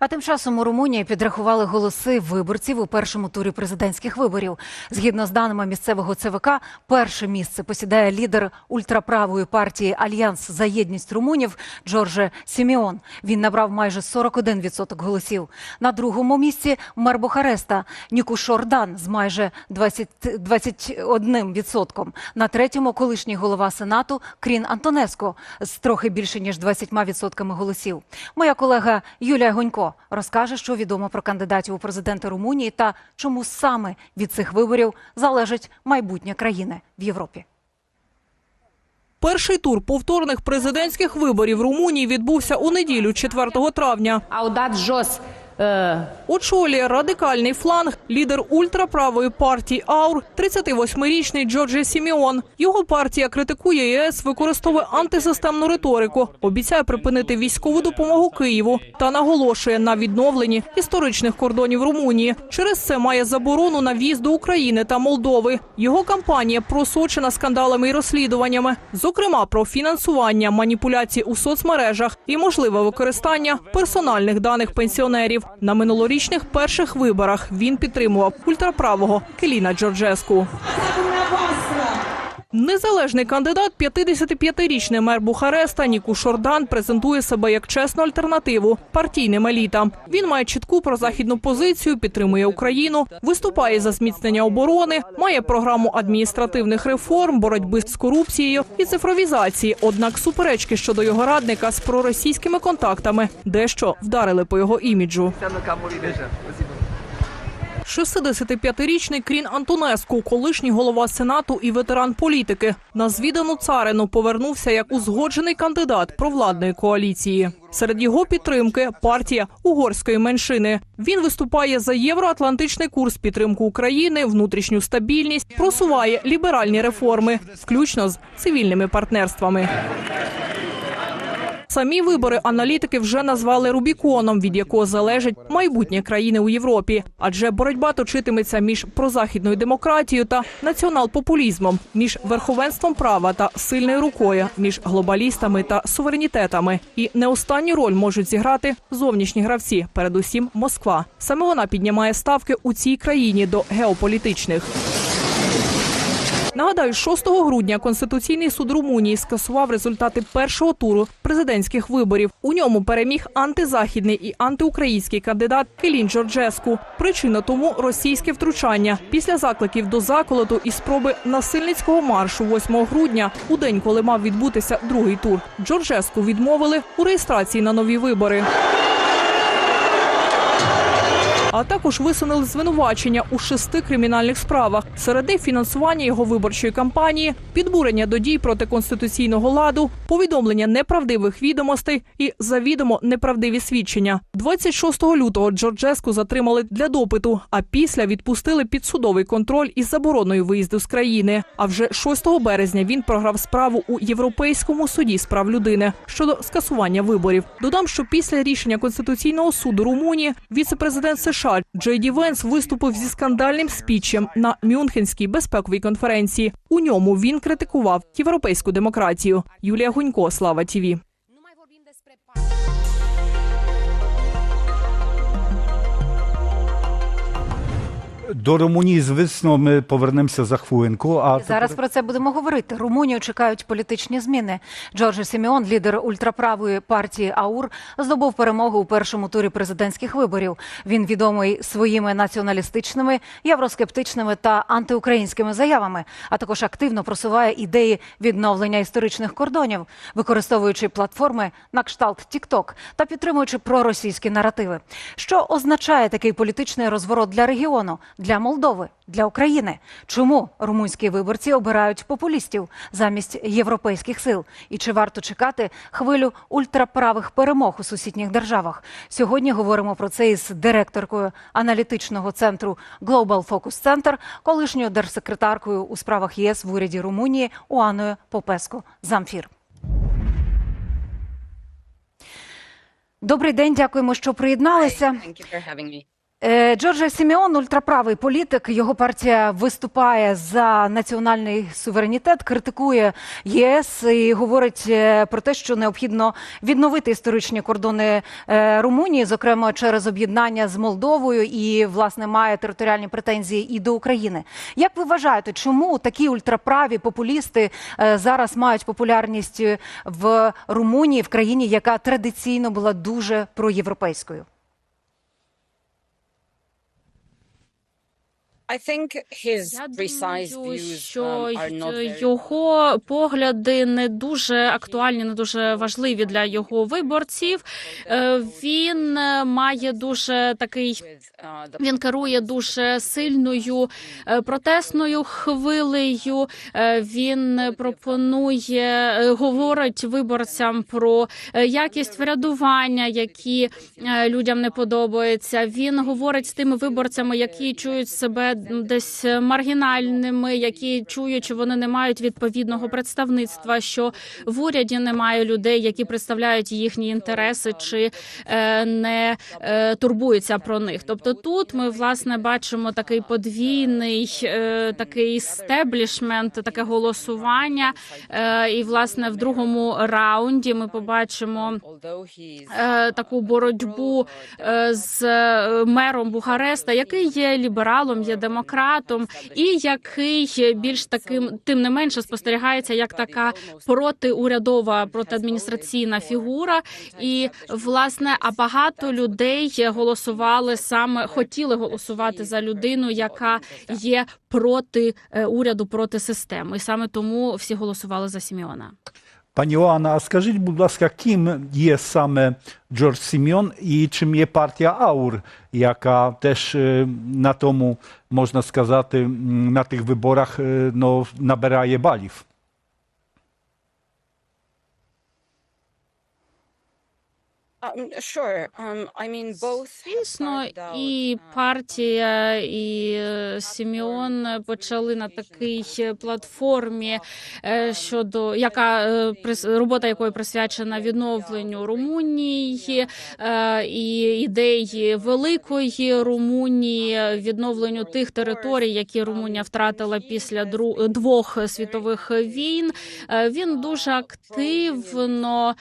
А тим часом у Румунії підрахували голоси виборців у першому турі президентських виборів. Згідно з даними місцевого ЦВК, перше місце посідає лідер ультраправої партії Альянс за єдність румунів Джорже Сіміон. Він набрав майже 41% голосів. На другому місці мер Бухареста Нікуш Ордан з майже 20, 21%. На третьому колишній голова сенату Крін Антонеско з трохи більше ніж 20% голосів. Моя колега Юлія Гонько розкаже, що відомо про кандидатів у президенти Румунії та чому саме від цих виборів залежить майбутнє країни в Європі. Перший тур повторних президентських виборів Румунії відбувся у неділю, 4 травня. Аудат Жос Очолює радикальний фланг лідер ультраправої партії АУР 38-річний Джордже Сіміон. Його партія критикує ЄС, використовує антисистемну риторику, обіцяє припинити військову допомогу Києву та наголошує на відновленні історичних кордонів Румунії. Через це має заборону на в'їзд до України та Молдови. Його кампанія просочена скандалами і розслідуваннями, зокрема про фінансування, маніпуляції у соцмережах і можливе використання персональних даних пенсіонерів. На минулорічних перших виборах він підтримував ультраправого Келіна Джорджеску. Незалежний кандидат, 55-річний мер Бухареста Ніку Шордан презентує себе як чесну альтернативу партійним елітам. Він має чітку прозахідну позицію, підтримує Україну, виступає за зміцнення оборони, має програму адміністративних реформ, боротьби з корупцією і цифровізації. Однак суперечки щодо його радника з проросійськими контактами дещо вдарили по його іміджу. 65-річний Крін Антонеску, колишній голова сенату і ветеран політики, на звідану царину повернувся як узгоджений кандидат провладної коаліції. Серед його підтримки партія угорської меншини. Він виступає за євроатлантичний курс підтримку України, внутрішню стабільність, просуває ліберальні реформи, включно з цивільними партнерствами. Самі вибори аналітики вже назвали Рубіконом, від якого залежить майбутнє країни у Європі. Адже боротьба точитиметься між прозахідною демократією та націонал-популізмом, між верховенством права та сильною рукою, між глобалістами та суверенітетами. І не останню роль можуть зіграти зовнішні гравці, передусім Москва. Саме вона піднімає ставки у цій країні до геополітичних. Нагадаю, 6 грудня Конституційний суд Румунії скасував результати першого туру президентських виборів. У ньому переміг антизахідний і антиукраїнський кандидат Келін Джорджеску. Причина тому російське втручання після закликів до заколоту і спроби насильницького маршу 8 грудня, у день, коли мав відбутися другий тур. Джорджеску відмовили у реєстрації на нові вибори. А також висунули звинувачення у шести кримінальних справах. Серед них фінансування його виборчої кампанії, підбурення до дій проти конституційного ладу, повідомлення неправдивих відомостей і завідомо неправдиві свідчення. 26 лютого Джорджеску затримали для допиту, а після відпустили під судовий контроль із забороною виїзду з країни. А вже 6 березня він програв справу у Європейському суді з прав людини щодо скасування виборів. Додам, що після рішення Конституційного суду Румунії віце-президент США Джей Ді Венс виступив зі скандальним спічем на Мюнхенській безпековій конференції. У ньому він критикував європейську демократію. Юлія Гунько, Слава Тіві. До Румунії, звісно, ми повернемося за хвилинку. А Зараз тепер- про це будемо говорити. Румунію чекають політичні зміни. Джордже Сіміон, лідер ультраправої партії АУР, здобув перемогу у першому турі президентських виборів. Він відомий своїми націоналістичними, євроскептичними та антиукраїнськими заявами, а також активно просуває ідеї відновлення історичних кордонів, використовуючи платформи на кшталт TikTok та підтримуючи проросійські наративи. Що означає такий політичний розворот для регіону, для Молдови, для України? Чому румунські виборці обирають популістів замість європейських сил? І чи варто чекати хвилю ультраправих перемог у сусідніх державах? Сьогодні говоримо про це із директоркою аналітичного центру Global Focus Center, колишньою держсекретаркою у справах ЄС в уряді Румунії Уаною Попеско. Замфір. Добрий день, дякуємо, що приєдналися. Е, Джорджа Сімеон ультраправий політик. Його партія виступає за національний суверенітет, критикує ЄС і говорить е, про те, що необхідно відновити історичні кордони е, Румунії, зокрема через об'єднання з Молдовою, і власне має територіальні претензії і до України. Як ви вважаєте, чому такі ультраправі популісти зараз мають популярність в Румунії, в країні, яка традиційно була дуже проєвропейською? Я думаю, що um, його погляди не дуже актуальні, не дуже важливі для його виборців. Е, Він е, має дуже такий. Він керує дуже сильною е, протестною хвилею. Він пропонує, говорить виборцям про якість врядування, які людям не подобаються. Він говорить з тими виборцями, які чують себе десь маргінальними, які чують, що вони не мають відповідного представництва, що в уряді немає людей, які представляють їхні інтереси чи е, не е, турбуються про них. Тобто тут ми власне бачимо такий подвійний е, такий стеблішмент, таке голосування. І власне в другому раунді ми побачимо. таку боротьбу з мером Бухареста, який є лібералом, є демократом, і який більш таким тим не менше спостерігається як така протиурядова протиадміністраційна фігура. І власне, а багато людей голосували саме хотіли голосувати за людину, яка є проти е, уряду, проти системи. І саме тому всі голосували за Сіміона. Пані Оана, а скажіть, будь ласка, ким є саме Джордж Сіміон і чим є партія Аур, яка теж е, на тому, можна сказати, м, на тих виборах е, ну, набирає балів? Звісно, started і uh, партія, і е, Сіміон почали на такій е, платформі е, щодо яка робота якої присвячена відновленню Румунії і ідеї великої Румунії, відновленню тих територій, які Румунія втратила після двох світових війн. Він дуже активно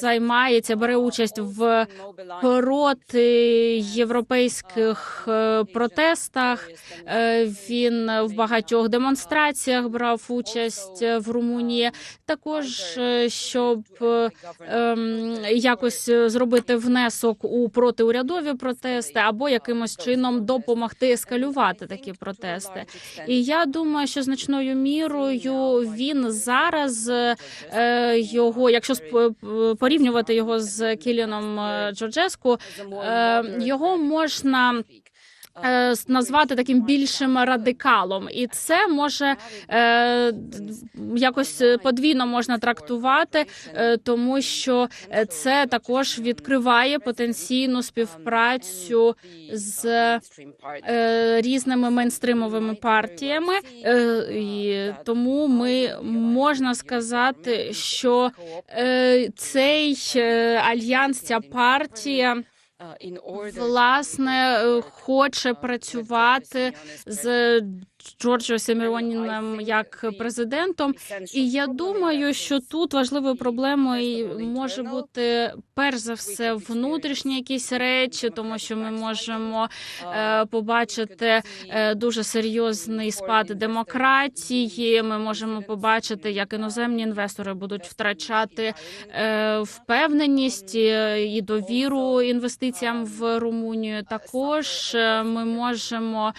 займається, бере участь в проти європейських е, протестах. Е, Він в багатьох демонстраціях брав участь е, в Румунії. Також щоб ем, якось зробити внесок у протиурядові протести або якимось чином допомогти ескалювати такі протести. І я думаю, що значною мірою він зараз його, якщо порівнювати його з Кіліаном Кіліном Джорджеску, е, його можна. Е, Назвати таким більшим радикалом, і це може е, якось подвійно можна трактувати, е, тому що е, це також відкриває потенційну співпрацю з е, різними мейнстримовими партіями, е, і тому ми можна сказати, що е, цей е, альянс, ця партія власне е, хоче працювати з Джорджо Семіоніним як президентом. І я думаю, що тут важливою проблемою може бути перш за все внутрішні якісь речі, тому що ми можемо е, побачити е, дуже серйозний спад демократії. Ми можемо побачити, як іноземні інвестори будуть втрачати е, впевненість і довіру інвестиціям в Румунію. Також ми можемо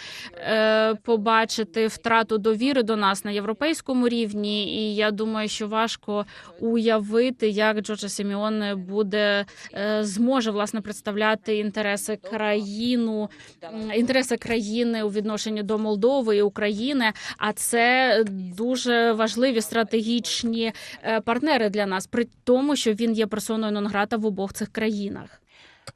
побачити втрату довіри до нас на європейському рівні. І я думаю, що важко уявити, як Джорджа Сіміоне буде е, зможе власне представляти інтереси країну, інтереси країни у відношенні до Молдови і України. А це дуже важливі стратегічні е, партнери для нас, при тому, що він є персоною нон-грата в обох цих країнах.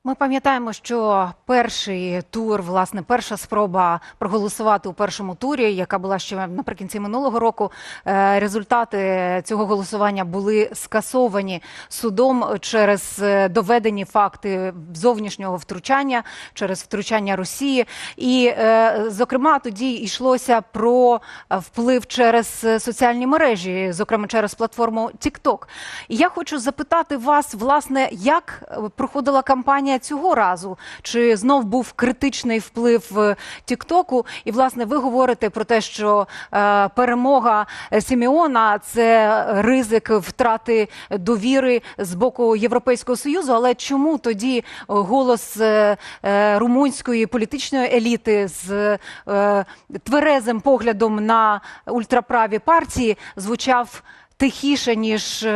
Ми пам'ятаємо, що перший тур, власне, перша спроба проголосувати у першому турі, яка була ще наприкінці минулого року. е, Результати цього голосування були скасовані судом через е, доведені факти зовнішнього втручання, через втручання Росії. І, е, зокрема, тоді йшлося про вплив через соціальні мережі, зокрема через платформу TikTok. І я хочу запитати вас, власне, як проходила кампанія цього разу? Чи знов був критичний вплив е, Тіктоку? І власне ви говорите про те, що е, перемога Сімеона це ризик втрати довіри з боку Європейського союзу. Але чому тоді е, голос е, е, румунської політичної еліти з е, тверезим поглядом на ультраправі партії звучав тихіше ніж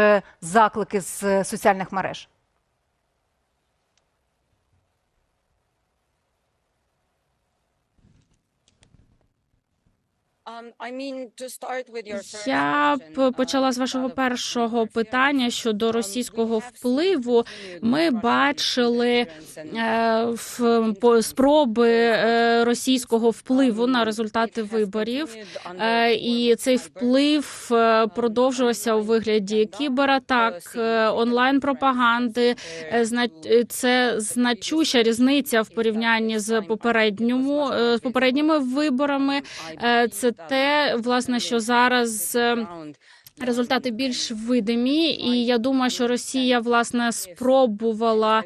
заклики з соціальних мереж? Я б uh, почала з вашого першого питання щодо Um, російського впливу. Ми бачили е, спроби е, російського впливу на результати виборів. Е, І цей вплив е, продовжувався у вигляді кібератак, е, онлайн пропаганди. Е, е, Це значуща різниця в порівнянні з попередньому е, з попередніми виборами. Е, Це те, власне, що зараз. Результати більш видимі, і я думаю, що Росія власне спробувала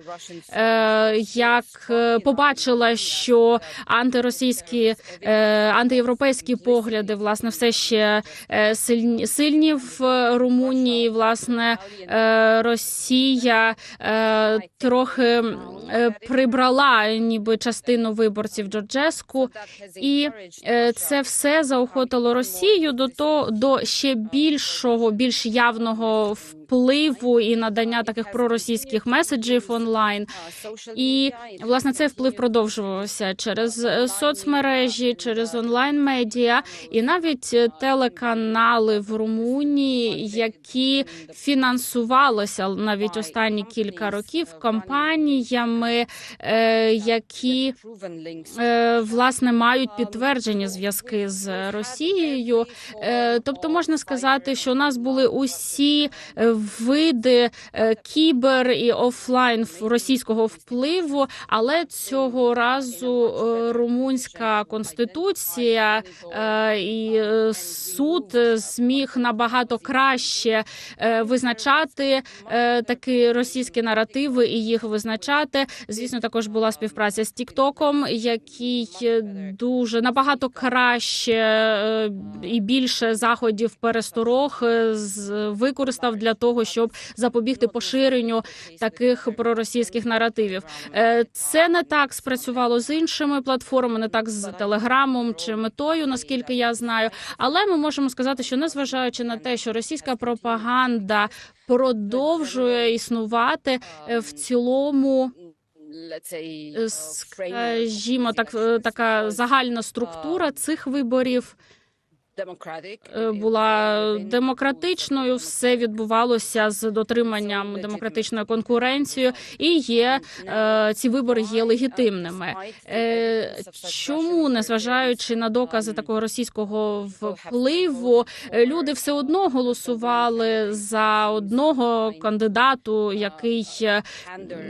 е, як е, побачила, що антиросійські е, антиєвропейські погляди власне все ще е, сильні сильні в Румунії. Власне, е, Росія е, трохи е, прибрала ніби частину виборців Джорджеску, і е, це все заохотило Росію до то до ще більшого, більш явного впливу і надання таких проросійських меседжів онлайн. І власне цей вплив продовжувався через е, соцмережі, через онлайн медіа і навіть е, телеканали в Румунії, які фінансувалися навіть останні кілька років кампаніями, е, які власне мають підтверджені зв'язки з Росією. Тобто можна сказати, що у нас були усі види е, кібер і офлайн російського впливу, але цього разу е, румунська конституція е, і суд зміг набагато краще визначати такі російські наративи і їх визначати. Звісно, також була співпраця з Тіктоком, який дуже набагато краще і більше заходів пересторог з- використав для того, щоб запобігти поширенню таких проросійських наративів. Е, Це не так спрацювало з іншими платформами, не так з телеграмом чи метою, наскільки я знаю. Але ми можемо сказати, що незважаючи на те, що російська пропаганда продовжує існувати е, в цілому. Скажімо, так е, така загальна структура цих виборів була демократичною. Все відбувалося з дотриманням демократичної конкуренції, і є е, ці вибори є легітимними. Е, Чому, незважаючи на докази такого російського впливу, е, люди все одно голосували за одного кандидату, який е,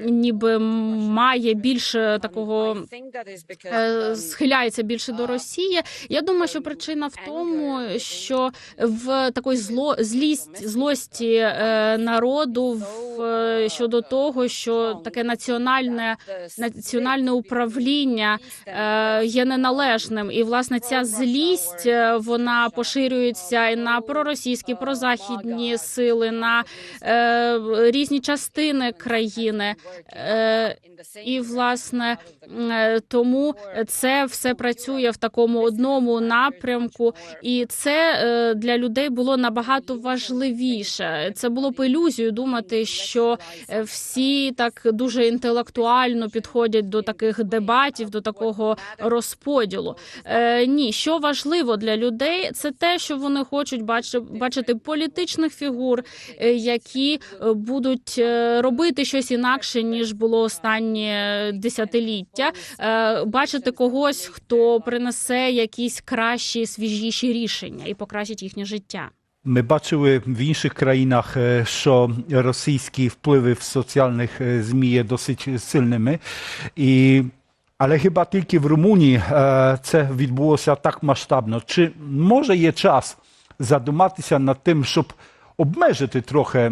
ніби має більше такого е, схиляється більше до Росії. Я думаю, що причина в тому, що в такої зло злість злості е, народу в е, щодо того, що таке національне національне управління е, є неналежним, і власне ця злість вона поширюється і на проросійські, прозахідні сили, на різні частини країни. І власне тому це все працює в такому одному напрямку, і це е, для людей було набагато важливіше. Це було б ілюзією думати, що е, всі так дуже інтелектуально підходять до таких дебатів, до такого розподілу. Е, ні, що важливо для людей, це те, що вони хочуть бачити, політичних фігур, які будуть робити щось інакше ніж було останні е, десятиліття. Бачити когось, хто принесе якісь кращі, свіжіші рішення і покращить їхнє життя. Ми бачили в інших країнах, е, що російські впливи в соціальних е, ЗМІ є досить сильними. І, але хіба тільки в Румунії е, це відбулося так масштабно. Чи може є час задуматися над тим, щоб обмежити трохи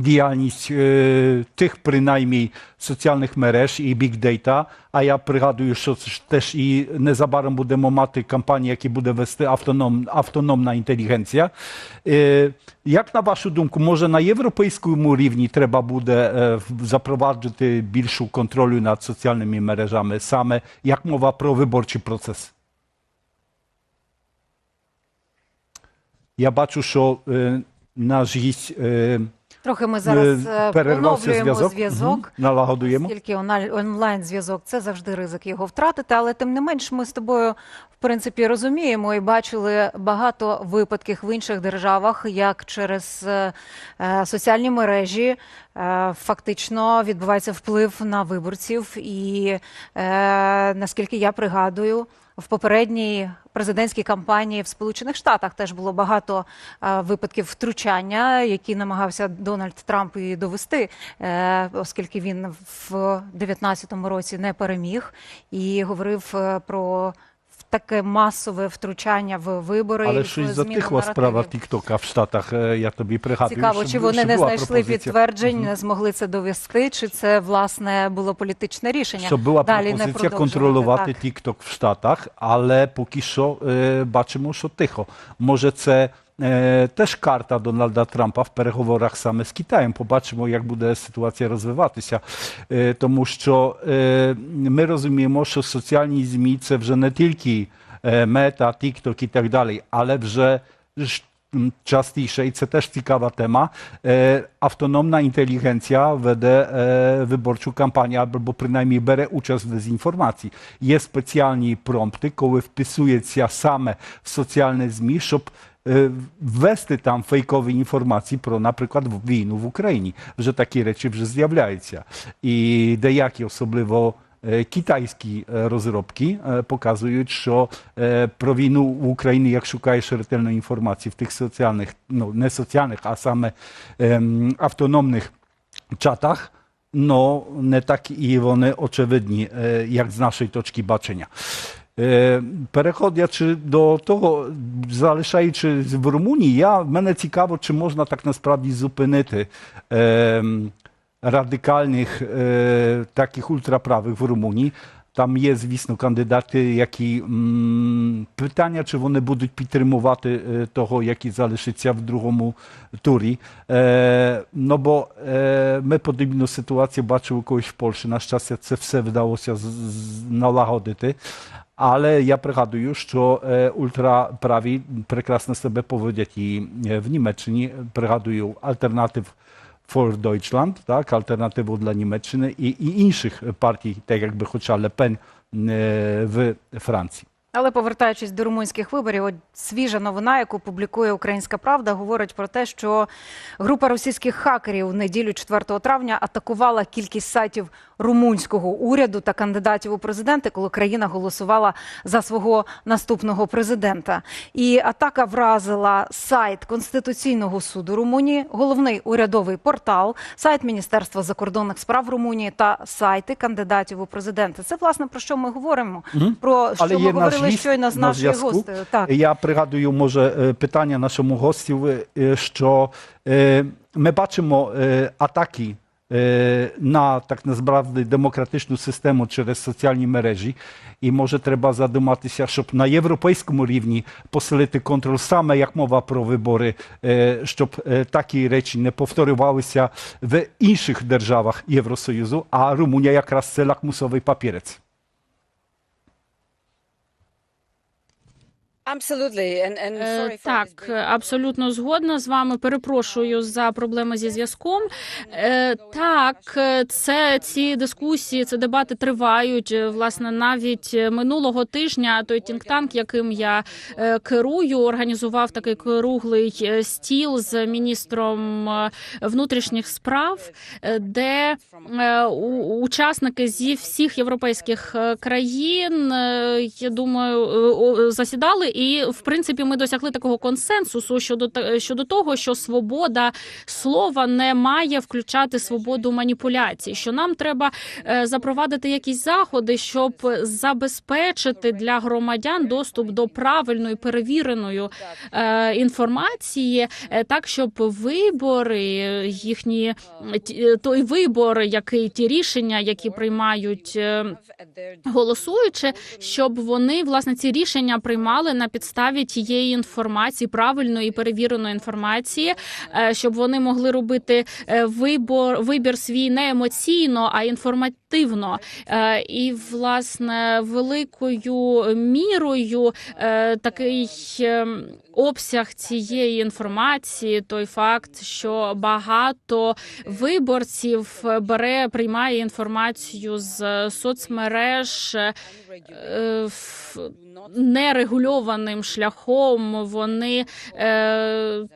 діяльність е, тих принаймні соціальних мереж і бікдейта. А я пригадую, що це ж теж і незабаром будемо мати кампанію, які буде вести автоном, автономна інтелігенція. Е, як на вашу думку, може на європейському рівні треба буде е, в- запроваджувати більшу контролю над соціальними мережами, саме як мова про виборчий процес? Я бачу, що е, наш гість е, Трохи ми зараз е, поновлюємо зв'язок. зв'язок. Мгм. Налагодуємо. Оскільки онлайн зв'язок це завжди ризик його втратити, але тим не менш ми з тобою в принципі розуміємо і бачили багато випадків в інших державах, як через е, е, соціальні мережі е, фактично відбувається вплив на виборців. І е, наскільки я пригадую, в попередній президентській кампанії в Сполучених Штатах теж було багато е, випадків втручання, які намагався Дональд Трамп і довести, е, оскільки він в 2019 році не переміг і говорив е, про таке масове втручання в вибори. Але щось затихла справа. Тіктока в Штатах, е, я тобі пригадую. Цікаво, чи вони не знайшли підтверджень, не змогли це довести, чи це власне було політичне рішення? Що була Далі пропозиція контролювати Тікток в Штатах, але поки що е, бачимо, що тихо. Може, це е, теж карта Дональда Трампа в переговорах саме з Китаєм. Побачимо, як буде ситуація розвиватися. Е, тому що е, ми розуміємо, що соціальні ЗМІ це вже не тільки е, мета, TikTok і так далі, але вже ж м, частіше, і це теж цікава тема, е, автономна інтелігенція веде е, виборчу кампanię, albo przynajmniej бере участь в дезінформації. Є спеціальні промпти, коли вписується саме в соціальні ЗМІ, щоб е, ввести там фейкові інформації про, наприклад, війну в Україні. Вже такі речі вже з'являються. І деякі особливо е, китайські е, розробки е, показують, що е, про війну в Україні, як шукаєш ретельної інформації в тих соціальних, ну не соціальних, а саме ем, автономних czatach, no nie tak і вони очевидні, е, як з нашої точки бачення. Е, Переходячи до того, залишаючись в Румунії, я, мене цікаво, чи можна так насправді зупинити е, радикальних е, таких ультраправих в Румунії. Там є, звісно, кандидати, які м, питання, чи вони будуть підтримувати е, того, який залишиться в другому турі. Е, no bo е, ми подібну ситуацію бачили колись в Польщі. На щастя, це все вдалося з- з- налагодити. Але я пригадую, що ультраправі прекрасно себе поводять і в Німеччині. Пригадую альтернатив for Deutschland, так, альтернативу для Німеччини і, і інших партій, так якби хоча е, в Франції. Але повертаючись до румунських виборів, от свіжа новина, яку публікує Українська Правда, говорить про те, що група російських хакерів в неділю 4 травня атакувала кількість сайтів румунського уряду та кандидатів у президенти, коли країна голосувала за свого наступного президента. І атака вразила сайт Конституційного суду Румунії, головний урядовий портал, сайт Міністерства закордонних справ Румунії та сайти кандидатів у президенти. Це власне про що ми говоримо. Про що Але ми говорили гість щойно з на нашою гостею. Так. Я пригадую, може, е, питання нашому гостю, е, що е, ми бачимо атаки е, на так насправді демократичну систему через соціальні мережі. І може треба задуматися, щоб на європейському рівні посилити контроль саме як мова про вибори, е, щоб е, такі речі не повторювалися в інших державах Євросоюзу, а Румунія якраз це лакмусовий папірець. Е, Так, абсолютно згодна з вами. Перепрошую за проблеми зі зв'язком. Е, Так, це ці дискусії, це дебати тривають. Е, Власне, навіть е, минулого тижня той тінктанк, яким я керую, організував такий круглий стіл з міністром внутрішніх справ, де учасники зі всіх європейських країн, я думаю, засідали, і в принципі ми досягли такого консенсусу щодо щодо того, що свобода слова не має включати свободу маніпуляцій. Що нам треба е, запровадити якісь заходи, щоб забезпечити для громадян доступ до правильної перевіреної е, інформації, е, так щоб вибори їхні той вибор, який ті рішення, які приймають. Голосуючи, щоб вони власне ці рішення приймали на підставі тієї інформації, правильної і перевіреної інформації, е, щоб вони могли робити е, вибор, вибір свій не емоційно, а інформативно. Е, І власне великою мірою такий ем, обсяг цієї інформації, той факт, що багато виборців бере, приймає інформацію з соцмереж е, нерегульованим шляхом. Вони е, е,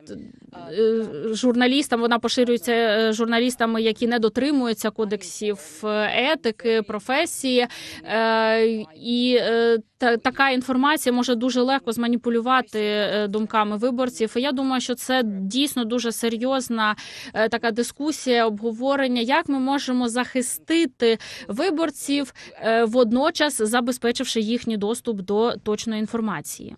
журналістам вона поширюється е, журналістами, які не дотримуються кодексів е, етики, професії, е, і е, така інформація може дуже легко зманіпулювати е, думками виборців. Я думаю, що це дійсно дуже серйозна е, така дискусія, обговорення, як ми можемо захистити виборців, е, водночас забезпечивши їхній доступ до точної інформації.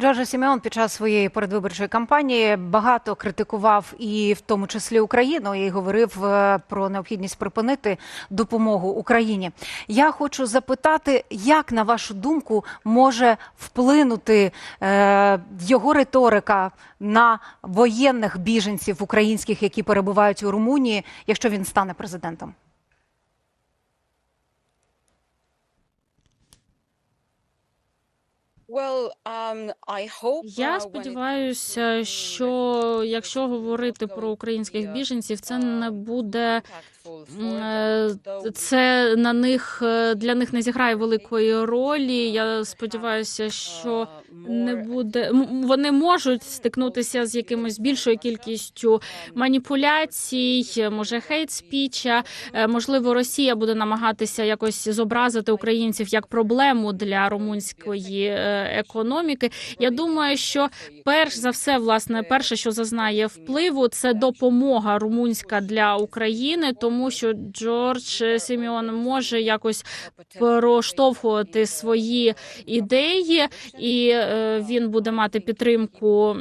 Джорджо Сімеон під час своєї передвиборчої кампанії багато критикував і в тому числі Україну, і говорив е, про необхідність припинити допомогу Україні. Я хочу запитати, як на вашу думку може вплинути е, його риторика на воєнних біженців українських, які перебувають у Румунії, якщо він стане президентом? Я сподіваюся, що якщо говорити про українських біженців, це не буде е, це на них е, для них не зіграє великої ролі. Я сподіваюся, що не буде вони можуть стикнутися з якимось більшою кількістю маніпуляцій, може хейт спіча. Е, Можливо, Росія буде намагатися якось зобразити українців як проблему для румунської е, економіки. Я думаю, що перш за все, власне, перше, що зазнає впливу, це допомога румунська для України, тому що Джордж Сіміон може якось проштовхувати свої ідеї, і е, він буде мати підтримку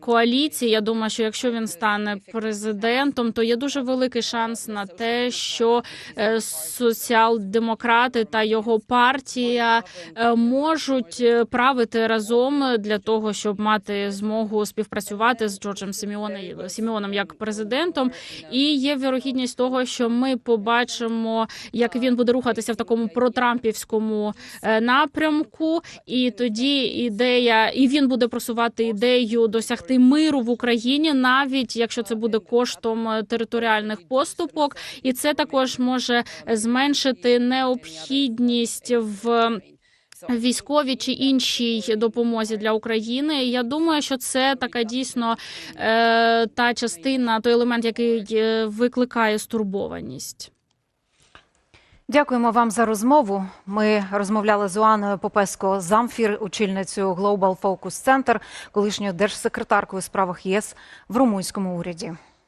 коаліції. Я думаю, що якщо він стане президентом, то є дуже великий шанс на те, що е, соціал-демократи та його партія е, можуть правити разом для того, щоб мати змогу співпрацювати з Джорджем Сіміоном, Сіміоном як президентом. І є вірогідність того, що ми побачимо, як він буде рухатися в такому протрампівському е, напрямку, і тоді ідея, і він буде просувати ідею досягти миру в Україні, навіть якщо це буде коштом е, територіальних поступок, і це також може зменшити необхідність в військовій чи іншій допомозі для України. Я думаю, що це така дійсно е, та частина, той елемент, який е, викликає стурбованість. Дякуємо вам за розмову. Ми розмовляли з Уаною Попеско Замфір, очільницею Global Focus Center, колишньою держсекретаркою у справах ЄС в румунському уряді.